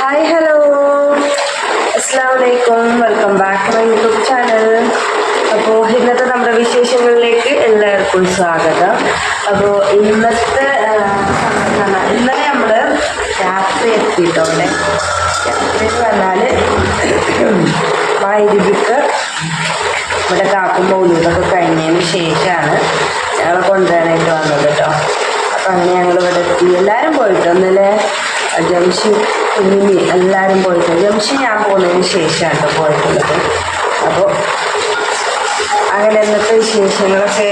Hi hello അസ്സാം വലൈക്കും welcome back my YouTube channel അപ്പോൾ ഇന്നത്തെ നമ്മുടെ വിശേഷങ്ങളിലേക്ക് എല്ലാവർക്കും സ്വാഗതം. അപ്പോൾ ഇന്നത്തെ ഇന്നലെ നമ്മൾ രാത്രി എത്തിയിട്ടുണ്ട്. രാത്രി എന്ന് പറഞ്ഞാൽ വൈദ്യുതിക്ക് ഇവിടെ കാക്കും മൗലൂദൊക്കെ കഴിഞ്ഞതിന് ശേഷമാണ് ഞങ്ങൾ കൊണ്ടുവരാനായിട്ട് വന്നത് കേട്ടോ. അപ്പം അങ്ങനെ ഞങ്ങൾ ഇവിടെ എത്തി. എല്ലാവരും പോയിട്ട് ജംഷി കുഞ്ഞിമി എല്ലാവരും പോയിട്ടുണ്ട്. ജംഷി ഞാൻ പോകുന്നതിന് ശേഷമാണ് പോയിട്ടുള്ളത്. അപ്പോൾ അങ്ങനെ ഇന്നത്തെ വിശേഷങ്ങളൊക്കെ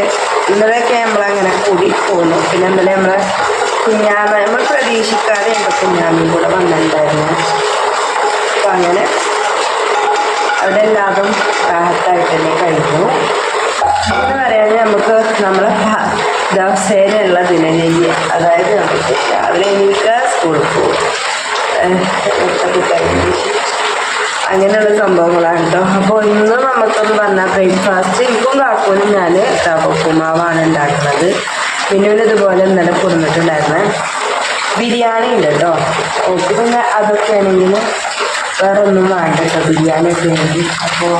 ഇന്നലെയൊക്കെ നമ്മളങ്ങനെ കൂടി പോകുന്നു പിന്നെ ഇന്നലെ നമ്മളെ കുഞ്ഞാമ നമ്മൾ പ്രതീക്ഷിക്കാതെ എന്റെ കുഞ്ഞാമയും കൂടെ വന്നിട്ടുണ്ടായിരുന്നു. അപ്പം അങ്ങനെ അവിടെ എല്ലാതും റാഹത്തായിട്ട് തന്നെ കഴിഞ്ഞു. എന്ന് പറയാൻ നമുക്ക് നമ്മളെ ദിവസേനയുള്ള ദിനചര്യ. അതായത് നമുക്ക് രാവിലെ എണീക്കുക കഴിഞ്ഞ് അങ്ങനെയുള്ള സംഭവങ്ങളാണ് കേട്ടോ അപ്പോൾ ഇന്ന് നമുക്കൊന്ന് പറഞ്ഞാൽ ബ്രേക്ക്ഫാസ്റ്റ് എനിക്കും കാക്കോലും ഞാൻ ഉപ്പുമാവാണ് ഉണ്ടാക്കുന്നത്. പിന്നെ ഇതുപോലെ ഇന്നലെ കൊടുത്തിട്ടുണ്ടായിരുന്നേ ബിരിയാണി ഉണ്ട് കേട്ടോ ഓക്കെ പിന്നെ അതൊക്കെ ആണെങ്കിൽ വേറെ ഒന്നും വേണ്ട കേട്ടോ ബിരിയാണി ഒക്കെ ആണെങ്കിൽ. അപ്പോൾ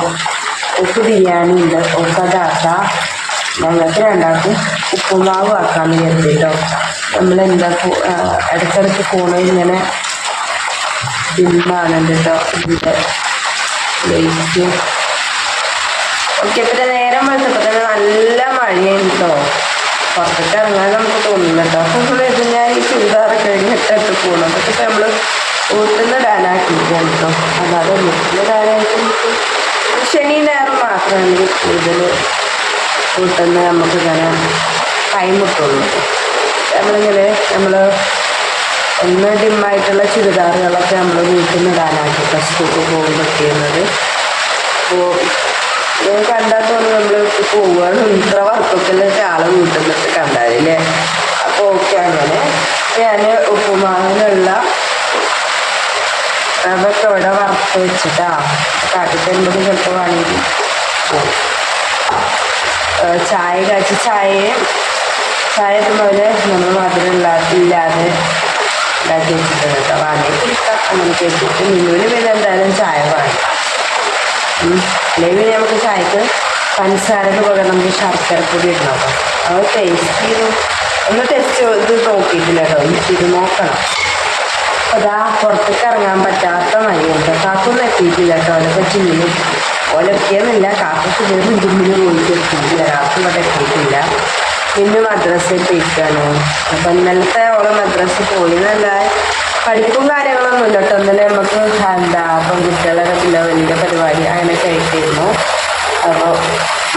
ഓക്ക് ബിരിയാണി ഉണ്ട്. ഓക്ക് അതാക്കാം ഞങ്ങൾക്ക് ഉണ്ടാക്കും ഉപ്പുമാവ് ആക്കാമെന്ന് കരുതി കേട്ടോ നമ്മളെന്താ എന്താ ഇടയ്ക്കിടയ്ക്ക് ഫോണിൽ ഇങ്ങനെ ബില്ലാണ് കേട്ടോ ഇതിന്റെ ലേറ്റ് ഓക്കെ പിന്നെ നേരം വെളുത്തപ്പോൾ തന്നെ നല്ല മഴയാണ് കേട്ടോ പുറത്തേക്ക് ഇറങ്ങാൻ നമുക്ക് തോന്നുന്നു കേട്ടോ നമ്മൾ ഇത് ഞാൻ ഈ ചുരിദാറ് കഴിഞ്ഞിട്ടൊക്കെ പോകണം അതൊക്കെ നമ്മൾ വീട്ടിൽ ഡാനാക്കി കേട്ടോ അല്ലാതെ വീട്ടിൽ ഡാനായിട്ട് ശനി നേരം മാത്രമാണ് കൂടുതൽ വീട്ടിൽ നിന്ന് നമുക്ക് ഇങ്ങനെ ടൈം കിട്ടുള്ളൂ. നമ്മളിങ്ങനെ നമ്മൾ ഒന്ന് ഡിമ്മായിട്ടുള്ള ചുരിദാറുകളൊക്കെ നമ്മൾ വീട്ടിൽ നിന്ന് ഇടാനാക്കി സ്കൂളിൽ പോകുമ്പോൾ ചെയ്യുന്നത് അപ്പോൾ ഞാൻ കണ്ടാൽ തോന്നുന്നു നമ്മൾ പോവുകയാണ് ഇത്ര വർക്കൊക്കെ ആളെ വീട്ടിൽ നിന്നിട്ട് കണ്ടാലേ അപ്പോൾ ഓക്കെ അങ്ങനെ. ഞാൻ ഉപ്പുമാവിനുള്ള അതൊക്കെ ഇവിടെ വറുത്ത് വെച്ചിട്ടാ. കാട്ടിത്തരുമ്പോൾ ചിലപ്പോൾ വേണമെങ്കിൽ പോകും ചായ കാച്ചി ചായയും ചായ പോലെ നമ്മൾ മധുരം ഇല്ലാ- ഇല്ലാതെ ഉണ്ടാക്കി വെച്ചിട്ടുണ്ട് കേട്ടോ. വാങ്ങി കുടിക്കാം അങ്ങനെ കേട്ടിട്ട് മിന്നുവിന് പിന്നെ എന്തായാലും ചായ ഉം. അല്ലെങ്കിൽ നമുക്ക് ചായക്ക് പഞ്ചസാരക്ക് പകരം നമുക്ക് ശർക്കര പൊടി ഇടണം അത് ടേസ്റ്റ് ചെയ്തു ഒന്ന് ടെസ്റ്റ് ഇത് നോക്കിയിട്ടില്ല കേട്ടോ. ഒന്ന് ഇത് നോക്കണം. അപ്പോൾ അതാ പുറത്തേക്ക് ഇറങ്ങാൻ പറ്റാത്ത മഴയുണ്ട്. കാക്കൊന്നും എത്തിയിട്ടില്ല കേട്ടോ. അതൊക്കെ ജിമ്മിന് ഓലൊക്കെയെന്നില്ല കാക്കൊക്കെ ഇവർ ജിമ്മിന് പോയിട്ട് എത്തിയിട്ടില്ല രാത്രി ഇവിടെ എത്തിയിട്ടില്ല. പിന്നെ മദ്രസയിൽ പോയിക്കാണ് അപ്പം ഇന്നലത്തെ ഓളെ മദ്രസ പോയി എന്നല്ല പഠിപ്പും കാര്യങ്ങളൊന്നും ഇല്ല. കേട്ടോ ഇന്നലെ നമുക്ക് എന്താ പെൺകുട്ടികളൊക്കെ പിന്നെ വലിയ പരിപാടി അങ്ങനെ കഴിക്കുന്നു അപ്പോൾ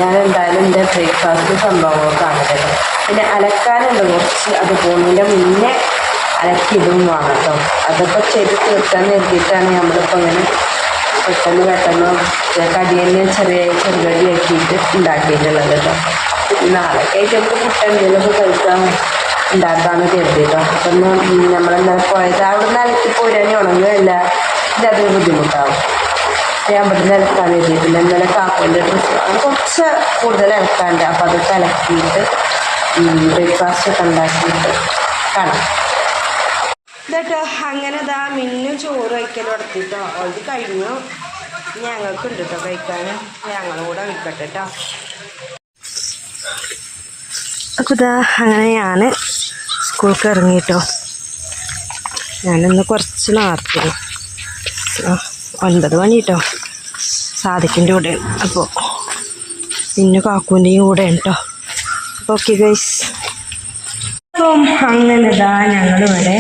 ഞാൻ എന്തായാലും എന്റെ ബ്രേക്ക്ഫാസ്റ്റ് സംഭവങ്ങളൊക്കെ ആണല്ലോ പിന്നെ അലക്കാനുണ്ട് കുറച്ച്. അത് പോകുന്നതിന്റെ മുന്നേ അലക്കിടും വേണം കേട്ടോ അതൊക്കെ ചെയ്ത് തീർക്കാൻ എഴുതിയിട്ടാണ് നമ്മളിപ്പോൾ ഇങ്ങനെ പെട്ടെന്ന് പെട്ടെന്ന് കടിയന്നെ ചെറിയ ചെറുകടിയാക്കിയിട്ട് ഉണ്ടാക്കിയിട്ടുള്ളത് കേട്ടോ നാളെ ആയിട്ട് നമുക്ക് എന്തെങ്കിലും കഴിക്കാൻ ഉണ്ടാക്കാമെന്ന് കരുതിട്ടോ അപ്പം നമ്മളെന്താ പോയത്? അവിടെ നിന്ന് അലക്കി ഉണങ്ങുകയല്ല. ഇത് അതൊരു ബുദ്ധിമുട്ടാവും. ഞാൻ ഇവിടെ നിന്ന് അലക്കാൻ കരുതിയിട്ടില്ല ഇന്നലെ കാപ്പന്റെ ഡ്രസ്സ് കുറച്ച് കൂടുതൽ അലക്കാണ്ട് അപ്പോൾ അതൊക്കെ അലക്കിയിട്ട് ബ്രേക്ക്ഫാസ്റ്റ് ഒക്കെ ഉണ്ടാക്കിയിട്ട് കാണാം. ഇതട്ടോ അങ്ങനെ ഇതാ മിന്നു ചോറ് വയ്ക്കൽ തുടത്തിട്ടോ അത് കഴിഞ്ഞു. ഞങ്ങൾക്കുണ്ട് കേട്ടോ കഴിക്കാൻ. ഞങ്ങളും കൂടെ വിൽക്കട്ടെ കേട്ടോ അപ്പോൾ അങ്ങനെ ഞാൻ സ്കൂൾക്ക് ഇറങ്ങിട്ടോ. ഞാനിന്ന് കുറച്ച് നേരത്തെ ഒൻപത് മണി കേട്ടോ സാധിക്കിന്റെ കൂടെ. അപ്പോൾ പിന്നെ കാക്കൂന്റെയും കൂടെ കേട്ടോ അപ്പോൾ ഓക്കെ ഗൈസ്. അപ്പം അങ്ങനെ ഇതാ ഞങ്ങളിവിടെ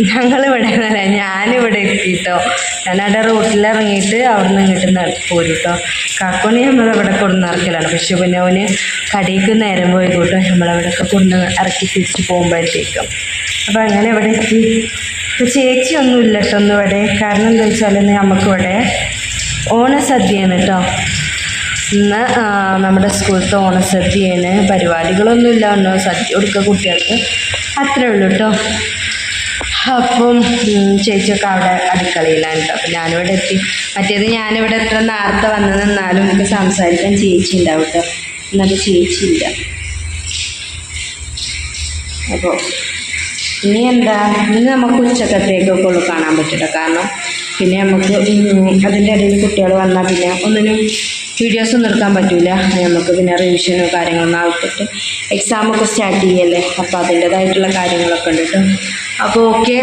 ഞങ്ങളിവിടെ ഞാനിവിടെ എത്തിയിട്ടോ ഞാനവിടെ റൂട്ടിൽ ഇറങ്ങിയിട്ട് അവിടെ നിന്ന് ഇങ്ങോട്ട് ന- പോരും കേട്ടോ കാക്കോനെ നമ്മളവിടെ കൊണ്ടു ഇറക്കലാണ്. പക്ഷെ പിന്നെ അവന് കടയിലേക്ക് നേരം പോയി കൂട്ടോ നമ്മളവിടെയൊക്കെ കൊണ്ട് ഇറക്കി തിരിച്ച് പോകുമ്പോഴത്തേക്കും. അപ്പം അങ്ങനെ ഇവിടെ എത്തി. ഇപ്പം ചേച്ചിയൊന്നുമില്ല കേട്ടോ ഒന്നും ഇവിടെ. കാരണം എന്താ വെച്ചാൽ നമുക്കിവിടെ ഓണസദ്യയാണ് കേട്ടോ. ഇന്ന് നമ്മുടെ സ്കൂളിലത്തെ ഓണസദ്യയാണ്. പരിപാടികളൊന്നുമില്ല. ഒന്നും സദ്യ കൊടുക്കുക കുട്ടികൾക്ക്. അത്രേ ഉള്ളൂ കേട്ടോ. അപ്പം ചേച്ചിയൊക്കെ അവിടെ അടുക്കളയിലാണ് കേട്ടോ അപ്പം ഞാനിവിടെ എത്തി. മറ്റേത് ഞാനിവിടെ എത്ര നേരത്തെ വന്നു നിന്നാലും എനിക്ക് സംസാരിക്കാൻ ചേച്ചി ഉണ്ടാവും കേട്ടോ എന്നാലും ചേച്ചി ഇല്ല. അപ്പോൾ ഇനി എന്താ? ഇനി നമുക്ക് ഉച്ചക്കത്തേക്കൊക്കെ ഉള്ളു കാണാൻ പറ്റില്ല. കാരണം പിന്നെ നമുക്ക് അതിന്റെ ഇടയിൽ കുട്ടികൾ വന്നാൽ പിന്നെ ഒന്നിനും വീഡിയോസ് ഒന്നും എടുക്കാൻ പറ്റില്ല നമുക്ക് പിന്നെ റിവിഷനോ കാര്യങ്ങളൊന്നും ആവശ്യപ്പെട്ട് എക്സാമൊക്കെ സ്റ്റാർട്ട് ചെയ്യല്ലേ അപ്പോൾ അതിന്റേതായിട്ടുള്ള കാര്യങ്ങളൊക്കെ ഉണ്ട് കേട്ടോ അപ്പോൾ ഓക്കെ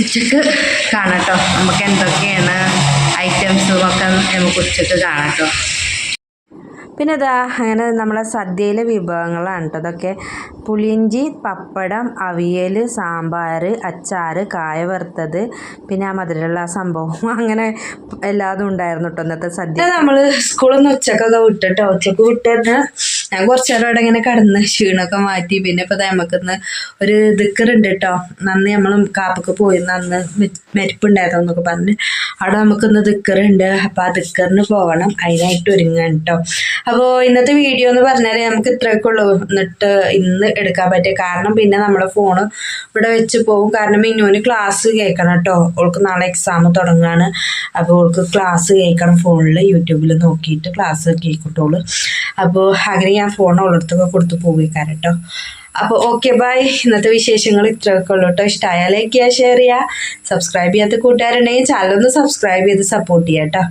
ഉച്ചയ്ക്ക് കാണാം കേട്ടോ നമുക്ക് എന്തൊക്കെയാണ് ഐറ്റംസും ഒക്കെ നമുക്ക് ഉച്ചയ്ക്ക് കാണാം കേട്ടോ പിന്നെ ഇതാ അങ്ങനെ നമ്മളെ സദ്യയിലെ വിഭവങ്ങളാണ് കേട്ടോ അതൊക്കെ പുളിയിഞ്ചി പപ്പടം അവിയൽ സാമ്പാർ അച്ചാർ കായ വറുത്തത് പിന്നെ ആ മധുരമുള്ള സംഭവം. അങ്ങനെ എല്ലാതും ഉണ്ടായിരുന്നു കേട്ടോ ഇന്നത്തെ സദ്യ. നമ്മൾ സ്കൂളിൽ നിന്ന് ഉച്ചക്കൊക്കെ വിട്ടിട്ടോ ഉച്ചയ്ക്ക് വിട്ടിട്ട് ഞാൻ കുറച്ചു നേരം അവിടെ ഇങ്ങനെ കിടന്ന് ക്ഷീണമൊക്കെ മാറ്റി. പിന്നെ ഇപ്പോൾ നമുക്കിന്ന് ഒരു ദിക്കറുണ്ട് കേട്ടോ നന്ന് നമ്മൾ കാപ്പൊക്കെ പോയി. നന്ന് മെരിപ്പുണ്ടായിരുന്നു എന്നൊക്കെ പറഞ്ഞ്. അവിടെ നമുക്കിന്ന് ദിക്കറുണ്ട്. അപ്പൊ ആ ദിക്കറിന് പോകണം അതിനായിട്ട് ഒരുങ്ങാൻ കേട്ടോ അപ്പോൾ ഇന്നത്തെ വീഡിയോ എന്ന് പറഞ്ഞാൽ നമുക്ക് ഇത്രയൊക്കെ ഉള്ളൂ. എന്നിട്ട് ഇന്ന് എടുക്കാൻ പറ്റിയ കാരണം പിന്നെ നമ്മുടെ ഫോണ് ഇവിടെ വെച്ച് പോകും കാരണം മിന്നുവിന് ക്ലാസ് കേൾക്കണം കേട്ടോ ഓൾക്ക് നാളെ എക്സാം തുടങ്ങുകയാണ് അപ്പോൾ ഓൾക്ക് ക്ലാസ് കേൾക്കണം ഫോണിൽ യൂട്യൂബിൽ നോക്കിയിട്ട് ക്ലാസ് കേൾക്കട്ടുള്ളൂ അപ്പോൾ അങ്ങനെ ഞാൻ ഫോൺ ഉള്ളിടത്തൊക്കെ കൊടുത്ത് പോവുകയാണ് കേട്ടോ അപ്പോൾ ഓക്കെ ബൈ ഇന്നത്തെ വിശേഷങ്ങൾ ഇത്രയൊക്കെ ഉള്ളൂ കേട്ടോ. ചെയ്യുക ഷെയർ ചെയ്യുക സബ്സ്ക്രൈബ് ചെയ്യാത്ത കൂട്ടുകാരുണ്ടെങ്കിൽ ചാനൽ ഒന്ന് സബ്സ്ക്രൈബ് ചെയ്ത് സപ്പോർട്ട് ചെയ്യാം കേട്ടോ.